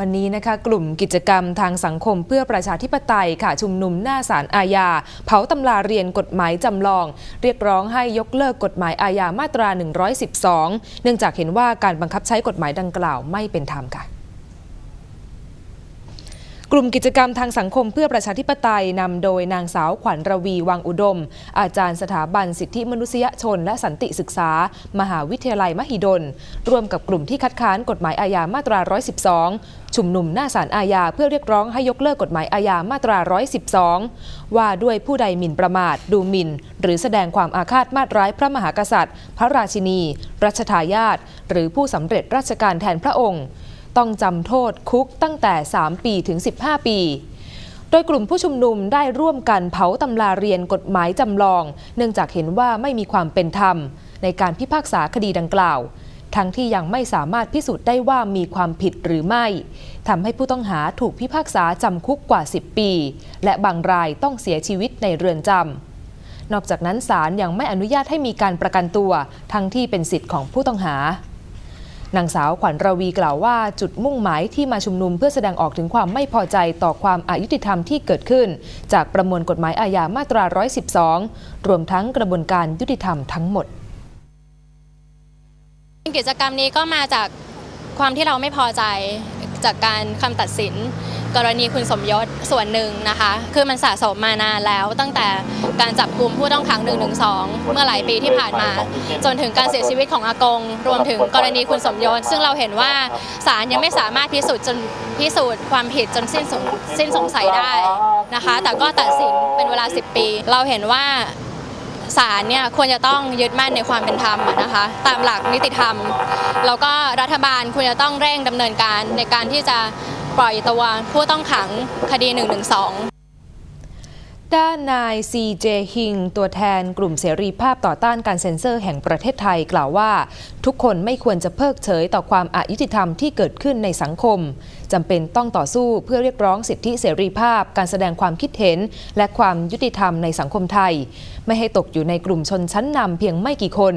วันนี้นะคะกลุ่มกิจกรรมทางสังคมเพื่อประชาธิปไตยค่ะชุมนุมหน้าศาลอาญา เผาตำราเรียนกฎหมายจำลอง เรียกร้องให้ยกเลิกกฎหมายอาญามาตรา 112 เนื่องจากเห็นว่าการบังคับใช้กฎหมายดังกล่าวไม่เป็นธรรมค่ะ กลุ่มกิจกรรมทางสังคมเพื่อประชาธิปไตยนำโดยนางสาวขวัญระวีวังอุดม อาจารย์สถาบันสิทธิมนุษยชน และสันติศึกษา มหาวิทยาลัยมหิดล ร่วมกับกลุ่มที่คัดค้านกฎหมายอาญามาตรา 112 ชุมนุมหน้าศาลอาญาเพื่อเรียกร้องให้ยกเลิกกฎหมายอาญามาตรา 112 ว่าด้วยผู้ใดหมิ่นประมาท ดูหมิ่น หรือแสดงความอาฆาตมาตร้ายพระมหากษัตริย์ พระราชินี รัชทายาทหรือผู้สำเร็จราชการแทนพระองค์ ต้องจำโทษคุกตั้งแต่ 3 ปีถึง 15 ปีโดยกลุ่มผู้ชุมนุมได้ร่วมกันเผาตำราเรียนกฎหมายจำลอง เนื่องจากเห็นว่าไม่มีความเป็นธรรม ในการพิพากษาคดีดังกล่าว ทั้งที่ยังไม่สามารถพิสูจน์ได้ว่ามีความผิดหรือไม่ทำให้ผู้ต้องหาถูกพิพากษาจำคุกกว่า 10 ปี และบางรายต้องเสียชีวิตในเรือนจำนอกจากนั้นศาลยังไม่อนุญาตให้มีการประกันตัว ทั้งที่เป็นสิทธิ์ของผู้ต้องหา นางสาวขวัญระวีกล่าวว่าจุดมุ่งหมายที่มาชุมนุมเพื่อแสดงออกถึงความไม่พอใจต่อความอายุติธรรมที่เกิดขึ้น จากประมวลกฎหมายอาญามาตรา 112 รวมทั้งกระบวนการยุติธรรมทั้งหมด กิจกรรมนี้ก็มาจากความที่เราไม่พอใจจากการคำตัดสิน กรณีคุณสมยศส่วนหนึ่งนะคะ คือมันสะสมมานานแล้วตั้งแต่การจับกลุ่มผู้ต้องขัง1นึเมื่อหลายปีที่ผ่านมา จนถึงการเสียชีวิตของอากง รวมถึงกรณีคุณสมยศ ซึ่งเราเห็นว่าศาลยังไม่สามารถพิสูจน์จนพิสูจน์ความผิดจนสิ้นสงสิ้นสงสัยได้นะคะ แต่ก็ตัดสินเป็นเวลา 10 ปี เราเห็นว่าศาลเนี่ยควรจะต้องยึดมั่นในความเป็นธรรมนะคะตามหลักนิติธรรม แล้วก็รัฐบาลควรจะต้องเร่งดำเนินการในการที่จะ ปล่อยตัวผู้ต้องขังคดี112 ด้านนายซีเจฮิงตัวแทนกลุ่มเสรีภาพต่อต้านการเซ็นเซอร์แห่งประเทศไทยกล่าวว่า ทุกคนไม่ควรจะเพิกเฉยต่อความอายุติธรรมที่เกิดขึ้นในสังคมจำเป็นต้องต่อสู้เพื่อเรียกร้องสิทธิเสรีภาพ การแสดงความคิดเห็น และความยุติธรรมในสังคมไทย ไม่ให้ตกอยู่ในกลุ่มชนชั้นนำเพียงไม่กี่คน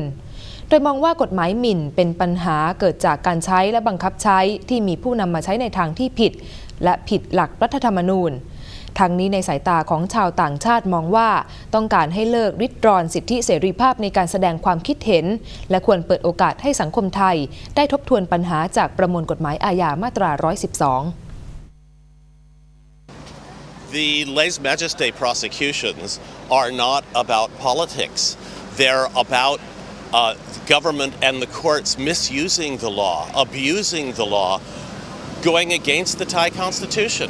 โดยมองว่ากฎหมายหมิ่นเป็นปัญหาเกิดจากการใช้และบังคับใช้ที่มีผู้นำมาใช้ในทางที่ผิด และผิดหลักรัฐธรรมนูญ ทั้งนี้ในสายตาของชาวต่างชาติมองว่า ต้องการให้เลิกริดรอนสิทธิเสรีภาพในการแสดงความคิดเห็น และควรเปิดโอกาสให้สังคมไทย ได้ทบทวนปัญหาจากประมวลกฎหมายอาญามาตรา 112 The lese majeste prosecutions are not about politics. They're about uh, government and the courts misusing the law, abusing the law, going against the Thai constitution.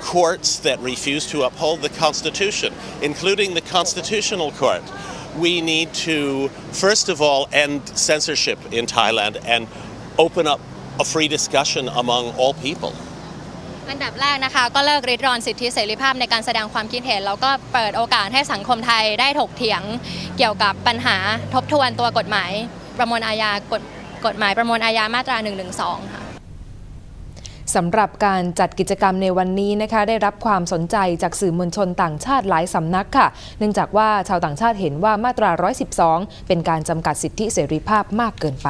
courts that refuse to uphold the Constitution, including the Constitutional Court. We need to, first of all, end censorship in Thailand and open up a free discussion among all people. อันดับแรกนะคะก็เลิกริดรอนสิทธิเสรีภาพในการแสดงความคิดเห็น แล้วก็เปิดโอกาสให้สังคมไทยได้ถกเถียงเกี่ยวกับปัญหาทบทวนตัวกฎหมาย ประมวลอาญากฎกฎหมายประมวลอาญามาตรา 112 ค่ะ ะ สำหรับการจัดกิจกรรมในวันนี้นะคะได้รับความสนใจจากสื่อมวลชนต่างชาติหลายสำนักค่ะ เนื่องจากว่าชาวต่างชาติเห็นว่ามาตรา 112 เป็นการจำกัดสิทธิเสรีภาพมากเกินไป